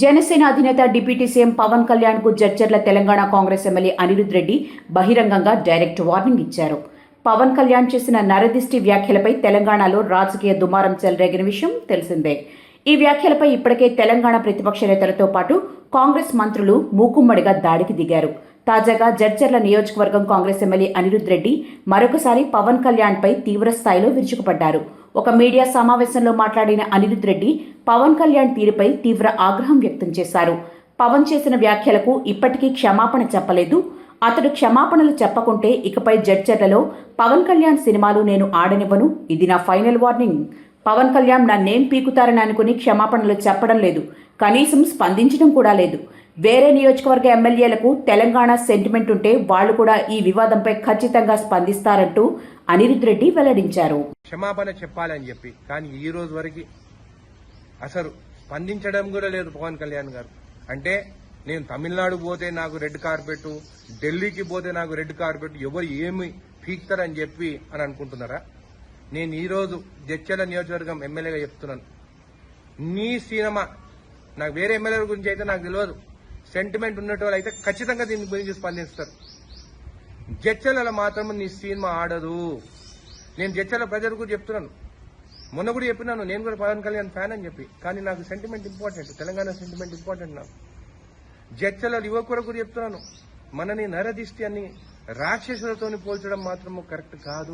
జనసేన అధినేత deputy CM Pawan కళ్యాణ్కు Jadcherla Telangana Congress MLA Anirudh Reddy బహిరంగంగా డైరెక్ట్ వార్నింగ్ ఇచ్చారు. పవన్ కళ్యాణ్ చేసిన నరదిష్టి వ్యాఖ్యలపై తెలంగాణలో రాజకీయ దుమారం చెలరేగిన విషయం తెలిసిందే. ఈ వ్యాఖ్యలపై ఇప్పటికే తెలంగాణ ప్రతిపక్ష నేతలతో పాటు కాంగ్రెస్ మంత్రులు మూకుమ్మడిగా దాడికి దిగారు. తాజాగా జడ్చర్ల నియోజకవర్గం కాంగ్రెస్ ఎమ్మెల్యే అనిరుద్ రెడ్డి మరొకసారి పవన్ కళ్యాణ్ పై తీవ్ర స్థాయిలో విరుచుకుపడ్డారు. ఒక మీడియా సమావేశంలో మాట్లాడిన అనిరుద్ రెడ్డి పవన్ కళ్యాణ్ తీరుపై తీవ్ర ఆగ్రహం వ్యక్తం చేశారు. పవన్ చేసిన వ్యాఖ్యలకు ఇప్పటికీ క్షమాపణ చెప్పలేదు. అతడు క్షమాపణలు చెప్పకుంటే ఇకపై జడ్చర్లలో పవన్ కళ్యాణ్ సినిమాలు నేను ఆడనివ్వను. ఇది నా ఫైనల్ వార్నింగ్. పవన్ కళ్యాణ్ నన్నేం పీకుతారని అనుకుని క్షమాపణలు చెప్పడం లేదు. కనీసం స్పందించడం కూడా లేదు. వేరే నియోజకవర్గ ఎమ్మెల్యేలకు తెలంగాణ సెంటిమెంట్ ఉంటే వాళ్ళు కూడా ఈ వివాదంపై ఖచ్చితంగా స్పందిస్తారంటూ అనిరుద్ రెడ్డి వెల్లడించారు. క్షమాపణ చెప్పాలని చెప్పి. కానీ ఈ రోజు వరకు అసలు స్పందించడం కూడా లేదు పవన్ కళ్యాణ్ గారు. అంటే నేను తమిళనాడు పోతే నాకు రెడ్ కార్పెట్ ఢిల్లీకి పోతే నాకు రెడ్ కార్పెట్ ఎవరు ఏమి పీక్తారని చెప్పి అని అనుకుంటున్నారా? నేను ఈరోజు జడ్చల నియోజకవర్గం ఎమ్మెల్యేగా చెప్తున్నాను. నీ సినిమా నాకు వేరే ఎమ్మెల్యేల గురించి అయితే నాకు తెలియదు. సెంటిమెంట్ ఉన్నట్టు అయితే ఖచ్చితంగా దీని గురించి స్పందిస్తారు. జడ్చలలో మాత్రం నీ సినిమా ఆడదు. నేను జడ్చల ప్రజలకు కూడా చెప్తున్నాను. మొన్న కూడా చెప్పినాను నేను కూడా పవన్ కళ్యాణ్ ఫ్యాన్ అని చెప్పి. కానీ నాకు sentiment important Telangana sentiment important నాకు. జడ్చల యువకులకు కూడా చెప్తున్నాను. మనని నరదిష్టి అని రాక్షసులతోని పోల్చడం మాత్రము కరెక్ట్ కాదు.